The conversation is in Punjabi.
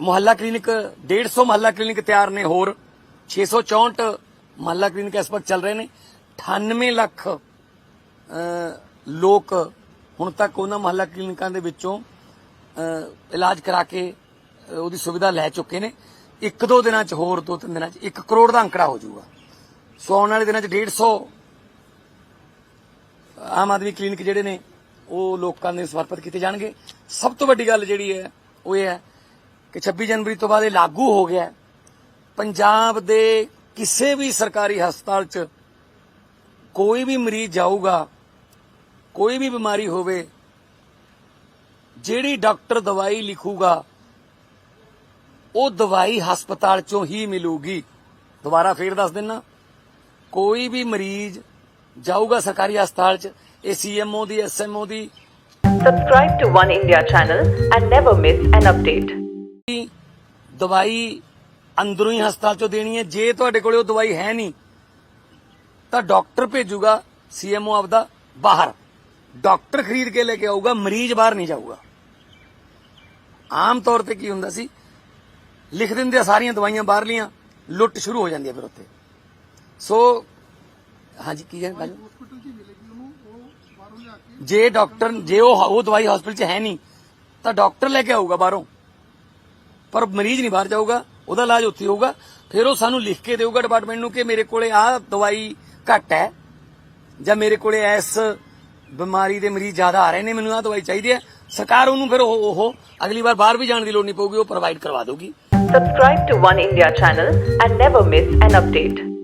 ਮੁਹੱਲਾ ਕਲੀਨਿਕ 150 ਮੁਹੱਲਾ ਕਲੀਨਿਕ ਤਿਆਰ ਨੇ ਹੋਰ। 664 ਮੁਹੱਲਾ ਕਲੀਨਿਕ ਇਸ ਵਕਤ ਚੱਲ ਰਹੇ ਨੇ। 98 ਲੱਖ ਲੋਕ ਹੁਣ ਤੱਕ ਉਹਨਾਂ ਮੁਹੱਲਾ ਕਲੀਨਿਕਾਂ ਦੇ ਵਿੱਚੋਂ ਇਲਾਜ ਕਰਾ ਕੇ ਉਹਦੀ ਸੁਵਿਧਾ ਲੈ ਚੁੱਕੇ ਨੇ। ਇੱਕ ਦੋ ਦਿਨਾਂ ਚ ਹੋਰ, ਦੋ ਤਿੰਨ ਦਿਨਾਂ ਚ 1 ਕਰੋੜ ਦਾ ਅੰਕੜਾ ਹੋ ਜਾਊਗਾ। ਸੋ ਆਉਣ ਵਾਲੇ ਦਿਨਾਂ ਚ 150 ਆਮ ਆਦਮੀ ਕਲੀਨਿਕ ਜਿਹੜੇ ਨੇ, ਉਹ ਲੋਕਾਂ ਦੇ ਸਮਰਪਿਤ ਕੀਤੇ ਜਾਣਗੇ। ਸਭ ਤੋਂ ਵੱਡੀ ਗੱਲ ਜਿਹੜੀ ਹੈ, ਉਹ ਇਹ ਹੈ ਕਿ 26 ਜਨਵਰੀ ਤੋਂ ਬਾਅਦ ਇਹ ਲਾਗੂ ਹੋ ਗਿਆ ਪੰਜਾਬ ਦੇ ਕਿਸੇ ਵੀ ਸਰਕਾਰੀ ਹਸਪਤਾਲ 'ਚ ਕੋਈ ਵੀ ਮਰੀਜ਼ ਜਾਊਗਾ, ਕੋਈ ਵੀ ਬਿਮਾਰੀ ਹੋਵੇ, ਜਿਹੜੀ ਡਾਕਟਰ ਦਵਾਈ ਲਿਖੂਗਾ, ਉਹ ਦਵਾਈ ਹਸਪਤਾਲ 'ਚੋਂ ਹੀ ਮਿਲੂਗੀ। ਦੁਬਾਰਾ ਫੇਰ ਦੱਸ ਦਿੰਨਾ, ਕੋਈ ਵੀ ਮਰੀਜ਼ ਜਾਊਗਾ ਸਰਕਾਰੀ ਹਸਪਤਾਲ 'ਚ, ਇਹ ਸੀਐਮਓ ਦੀ ਐਸਐਮਓ ਦੀ। Subscribe to One India channel and never miss an update. ਦਵਾਈ ਅੰਦਰੋਂ ਹੀ ਹਸਪਤਾਲ 'ਚੋਂ ਦੇਣੀ ਹੈ। ਜੇ ਤੁਹਾਡੇ ਕੋਲੇ ਉਹ ਦਵਾਈ ਹੈ ਨਹੀਂ, ਤਾਂ ਡਾਕਟਰ ਭੇਜੂਗਾ ਸੀਐਮਓ ਆਪਦਾ, ਬਾਹਰ। ਡਾਕਟਰ ਖਰੀਦ ਕੇ ਲੈ ਕੇ ਆਊਗਾ, ਮਰੀਜ਼ ਬਾਹਰ ਨਹੀਂ ਜਾਊਗਾ। ਆਮ ਤੌਰ ਤੇ ਕੀ ਹੁੰਦਾ ਸੀ? ਲਿਖ ਦਿੰਦੇ ਸਾਰੀਆਂ ਦਵਾਈਆਂ ਬਾਹਰਲੀਆਂ, ਲੁੱਟ ਸ਼ੁਰੂ ਹੋ ਜਾਂਦੀ ਹੈ ਫਿਰ ਉੱਥੇ। ਸੋ, ਹਾਂਜੀ, ਕੀ ਹੈ ਗੱਲ? ਜੇ ਡਾਕਟਰ, ਜੇ ਉਹ ਉਹ ਦਵਾਈ ਹਸਪੀਟਲ 'ਚ ਹੈ ਨਹੀਂ, ਤਾਂ ਡਾਕਟਰ ਲੈ ਕੇ ਆਊਗਾ ਬਾਹਰੋਂ। ਪਰ ਮਰੀਜ਼ ਨਹੀਂ ਬਾਹਰ ਜਾਊਗਾ, ਉਹਦਾ ਇਲਾਜ ਉੱਥੇ ਹੋਊਗਾ। ਫਿਰ ਉਹ ਸਾਨੂੰ ਲਿਖ ਕੇ ਦੇਊਗਾ ਡਿਪਾਰਟਮੈਂਟ ਨੂੰ ਕਿ ਮੇਰੇ ਕੋਲੇ ਆਹ ਦਵਾਈ ਘੱਟ ਹੈ, ਜਾਂ ਮੇਰੇ ਕੋਲੇ ਇਸ ਬਿਮਾਰੀ ਦੇ ਮਰੀਜ਼ ਜ਼ਿਆਦਾ ਆ ਰਹੇ ਨੇ, ਮੈਨੂੰ ਆਹ ਦਵਾਈ ਚਾਹੀਦੀ ਹੈ। ਸਰਕਾਰ ਉਹਨੂੰ ਫਿਰ ਉਹ ਅਗਲੀ ਵਾਰ ਬਾਹਰ ਵੀ ਜਾਣ ਦੀ ਲੋੜ ਨਹੀਂ ਪਊਗੀ, ਉਹ ਪ੍ਰੋਵਾਈਡ ਕਰਵਾ ਦੇਊਗੀ। Subscribe to One India channel and never miss an update.